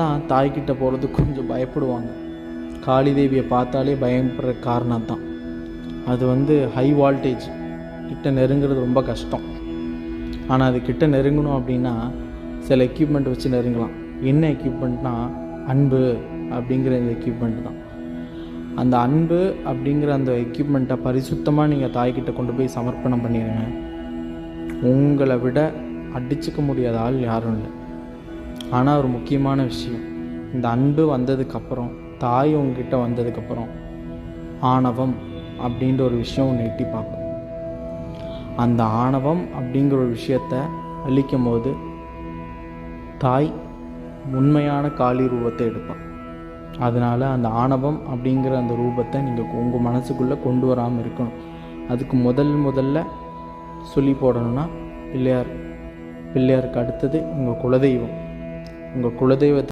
தான் தாய்கிட்ட போகிறது கொஞ்சம் பயப்படுவாங்க. காளி தேவியை பார்த்தாலே பயப்படுற காரணம் தான். அது வந்து ஹை வால்டேஜ் கிட்ட நெருங்குறது ரொம்ப கஷ்டம். ஆனால் அது கிட்ட நெருங்கணும் அப்படின்னா சில எக்யூப்மெண்ட் வச்சு நெருங்கலாம். என்ன எக்யூப்மெண்ட்னா அன்பு அப்படிங்கிற இந்த எக்யூப்மெண்ட் தான். அந்த அன்பு அப்படிங்கிற அந்த எக்யூப்மெண்ட்டை பரிசுத்தமாக நீங்கள் தாய்கிட்ட கொண்டு போய் சமர்ப்பணம் பண்ணிடுங்க உங்களை விட அடிச்சுக்க முடியாத ஆள் யாரும் இல்லை. ஆனால் ஒரு முக்கியமான விஷயம். இந்த அன்பு வந்ததுக்கப்புறம் தாய் உங்ககிட்ட வந்ததுக்கப்புறம் ஆணவம் அப்படின்ற ஒரு விஷயம் ஒன்று எட்டி பார்க்கும். அந்த ஆணவம் அப்படிங்கிற ஒரு விஷயத்த அழிக்கும் போது தாய் உண்மையான காளி ரூபத்தை எடுப்பாள். அதனால் அந்த ஆணவம் அப்படிங்கிற அந்த ரூபத்தை நீங்கள் உங்கள் மனசுக்குள்ளே கொண்டு வராமல் இருக்கணும். அதுக்கு முதல் முதல்ல சொல்லி போடணும்னா பிள்ளையார் பிள்ளையாருக்கு அடுத்தது உங்கள் குலதெய்வம். உங்கள் குலதெய்வத்தை